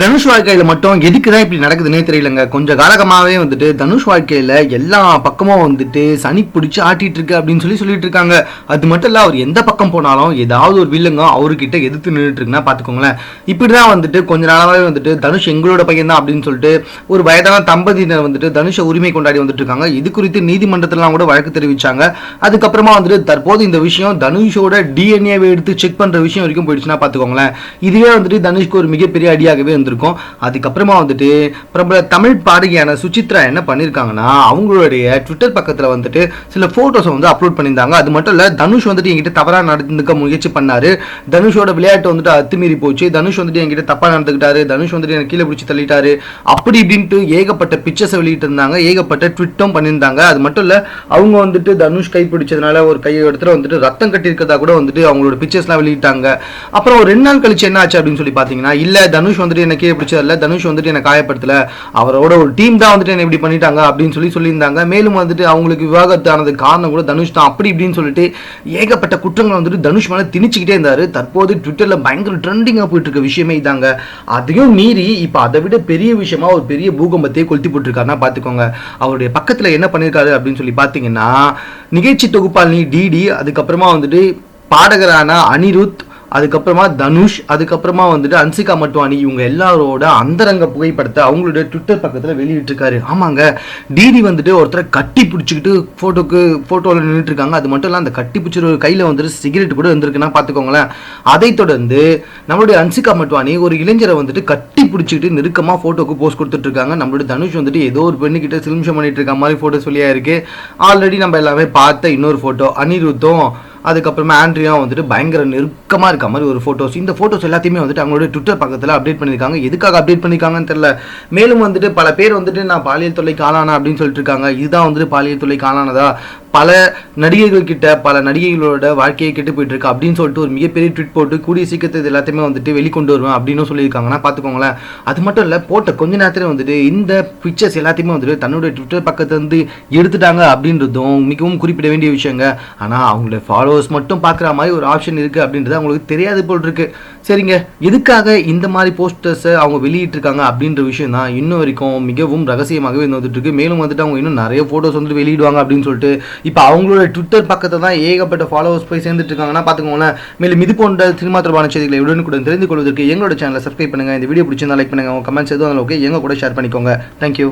தனுஷ் வாழ்க்கையில மட்டும் எதுக்கு தான் இப்படி நடக்குதுன்னே தெரியலங்க. கொஞ்சம் காலகமாவே வந்துட்டு தனுஷ் வாழ்க்கையில எல்லா பக்கமும் வந்துட்டு சனி பிடிச்சி ஆட்டிட்டு இருக்கு அப்படின்னு சொல்லி சொல்லிட்டு இருக்காங்க. அது மட்டும் இல்ல அவர் எந்த பக்கம் போனாலும் ஏதாவது ஒரு வில்லுங்க அவர்கிட்ட எதிர்த்து நின்றுட்டு இருக்குன்னா பாத்துக்கோங்களேன். இப்படிதான் வந்துட்டு கொஞ்ச நாளாவே வந்துட்டு தனுஷ் எங்களோட பையன் தான் அப்படின்னு சொல்லிட்டு ஒரு வயதான தம்பதியினர் வந்துட்டு தனுஷை உரிமை கொண்டாடி வந்துட்டு இருக்காங்க. இது குறித்து நீதிமன்றத்திலாம் கூட வழக்கு தெரிவிச்சாங்க. அதுக்கப்புறமா வந்துட்டு தற்போது இந்த விஷயம் தனுஷோட டிஎன்ஏவை எடுத்து செக் பண்ற விஷயம் வரைக்கும் போயிடுச்சுன்னா பாத்துக்கோங்களேன். இதுவே வந்துட்டு தனுஷ்க்கு ஒரு மிகப்பெரிய அடியாகவே இருந்திருக்கும். அதுக்கப்புறமா வந்துட்டு பிரபல தமிழ் பாடகியான சுசித்ரா என்ன பண்ணியிருக்காங்கன்னா அவங்களுடைய ட்விட்டர் பக்கத்தில் வந்துட்டு சில ஃபோட்டோஸை வந்து அப்லோட் பண்ணியிருந்தாங்க. அது மட்டும் இல்லை தனுஷ் வந்துட்டு என்கிட்ட தவறாக நடந்துக்க முயற்சி பண்ணாரு. தனுஷோட விளையாட்டு வந்துட்டு அத்துமீறி போச்சு. தனுஷ் வந்துட்டு என்கிட்ட தப்பாக நடந்துக்கிட்டாரு. தனுஷ் வந்துட்டு எனக்கு கீழே பிடிச்சி தள்ளிட்டாரு. அப்படி இப்படின்ட்டு ஏகப்பட்ட பிக்சர்ஸை வெளியிட்டு இருந்தாங்க. ஏகப்பட்ட ட்விட்டும் பண்ணியிருந்தாங்க. அது மட்டும் இல்லை அவங்க வந்துட்டு தனுஷ் கை பிடிச்சதுனால ஒரு கையை இடத்துல வந்துட்டு ரத்தம் கட்டியிருக்கதா கூட வந்துட்டு அவங்களோட பிக்சர்ஸ்லாம் வெளியிட்டாங்க. அப்புறம் ஒரு ரெண்டு நாள் கழிச்சு என்ன ஆச்சு அப்படின்னு சொல்லி பார்த்தீங்கன்னா இல்லை தனுஷ் வந்துட்டு எனக்கு கீழே பிடிச்சதில்ல. தனுஷ் வந்துட்டு என்னை காயப்படுத்தல. அவரோட ஒரு டீம் தான் வந்துட்டு என்ன இப்படி பண்ணிட்டாங்க அப்படின்னு சொல்லி சொல்லியிருந்தாங்க. மேலும் வந்துட்டு அவங்களுக்கு விவாகத்தானது காரணம் கூட தனுஷ் தான். அப்படி இப்படின்னு சொல்லிட்டு ஏகப்பட்ட குற்றங்களை வந்துட்டு தனுஷ் மேலே திணிச்சுக்கிட்டே இருந்தாரு. தற்போது ட்விட்டரில் பயங்கர ட்ரெண்டிங்காக போயிட்டு இருக்க விஷயமே இதாங்க. அதையும் மீறி இப்போ அதை விட பெரிய விஷயமா ஒரு பெரிய பூகம்பத்தையே கொளுத்தி போட்டிருக்காருன்னா பார்த்துக்கோங்க அவருடைய பக்கத்தில் என்ன பண்ணியிருக்காரு அப்படின்னு சொல்லி பார்த்தீங்கன்னா நிகழ்ச்சி தொகுப்பாளினி டிடி அதுக்கப்புறமா வந்துட்டு பாடகரான அனிருத் அதுக்கப்புறமா தனுஷ் அதுக்கப்புறமா வந்துட்டு அன்சிகா மட்டுவானி இவங்க எல்லாரோட அந்தரங்க புகைப்படத்தை அவங்களுடைய ட்விட்டர் பக்கத்தில் வெளியிட்டிருக்காரு. ஆமாங்க. டிடி வந்துட்டு ஒருத்தரை கட்டி பிடிச்சிக்கிட்டு ஃபோட்டோக்கு ஃபோட்டோவில் நின்றுட்டு இருக்காங்க அது மட்டும் இல்லை அந்த கட்டி பிடிச்சிரு கையில் வந்துட்டு சிகரெட் கூட இருந்திருக்குன்னா பார்த்துக்கோங்களேன் அதைத் தொடர்ந்து நம்மளுடைய அன்சிகா மட்வானி ஒரு இளைஞரை வந்துட்டு கட்டி பிடிச்சிக்கிட்டு நெருக்கமாக ஃபோட்டோக்கு போஸ்ட் கொடுத்துட்டு இருக்காங்க நம்மளுடைய தனுஷ் வந்துட்டு ஏதோ ஒரு பெண்ணுக்கிட்ட சிலிம்ஷம் பண்ணிட்டு இருக்க மாதிரி ஃபோட்டோ சொல்லியாக இருக்குது ஆல்ரெடி நம்ம எல்லாமே பார்த்த இன்னொரு ஃபோட்டோ அனிருத்தும் அதுக்கப்புறமா ஆண்ட்ரியா வந்துட்டு பயங்கர நெருக்கமாக இருக்க மாதிரி ஒரு ஃபோட்டோஸ் இந்த ஃபோட்டோஸ் எல்லாத்தையுமே வந்துட்டு அவங்களோட ட்விட்டர் பக்கத்தில் அப்டேட் பண்ணியிருக்காங்க. எதுக்காக அப்டேட் பண்ணியிருக்காங்கன்னு தெரில மேலும் வந்துட்டு பல பேர் வந்துட்டு நான் பாலியல் தொல்லைக்கு ஆளானா அப்படின்னு சொல்லிட்டு இருக்காங்க. இதுதான் வந்துட்டு பாலியல் தொல்லைக்கு ஆளானதா? பல நடிகைகள் கிட்ட பல நடிகைகளோட வாழ்க்கையை கெட்டு போயிட்டு இருக்கு அப்படின்னு சொல்லிட்டு ஒரு மிகப்பெரிய ட்விட் போட்டு கூடிய சீக்கிரத்தை இது எல்லாத்தையுமே வந்துட்டு வெளிக்கொண்டு வருவேன் அப்படின்னு சொல்லியிருக்காங்கன்னா பார்த்துக்கோங்களேன். அது மட்டும் இல்லை போட்ட கொஞ்ச நேரத்தில் வந்துட்டு இந்த பிக்சர்ஸ் எல்லாத்தையுமே வந்துட்டு தன்னுடைய ட்விட்டர் பக்கத்தை வந்து எடுத்துட்டாங்க அப்படின்றதும் மிகவும் குறிப்பிட வேண்டிய விஷயங்க. ஆனால் அவங்களுடைய ஃபாலோவர்ஸ் மட்டும் பார்க்குற மாதிரி ஒரு ஆப்ஷன் இருக்குது அப்படின்றது அவங்களுக்கு தெரியாது போல் இருக்கு. சரிங்க. எதுக்காக இந்த மாதிரி போஸ்டர்ஸை அவங்க வெளியிட்டிருக்காங்க அப்படின்ற விஷயம் தான் இன்னும் வரைக்கும் மிகவும் ரகசியமாகவே இருந்து இருக்கு மேலும் வந்துட்டு அவங்க இன்னும் நிறைய ஃபோட்டோஸ் வந்துட்டு வெளியிடுவாங்க அப்படின்னு சொல்லிட்டு இப்போ அவங்களோட ட்விட்டர் பக்கத்தை தான் ஏகப்பட்ட ஃபாலோவர்ஸ் போய் சேர்ந்துட்டு இருக்காங்கன்னா பார்த்துக்கோங்களேன். மேலும் இது போன்ற சினிமா தொடர்பான செய்திகளை உடனுக்குடன் தெரிந்து கொள்வதற்கு எங்களோட சேனலை சப்ஸ்கிரைப் பண்ணுங்கள் இந்த வீடியோ பிடிச்சிருந்தா லைக் பண்ணுங்க. உங்கள் கமெண்ட்ஸ் எதுவும் ஓகே எங்க கூட ஷேர் பண்ணிக்கோங்க. தேங்க்யூ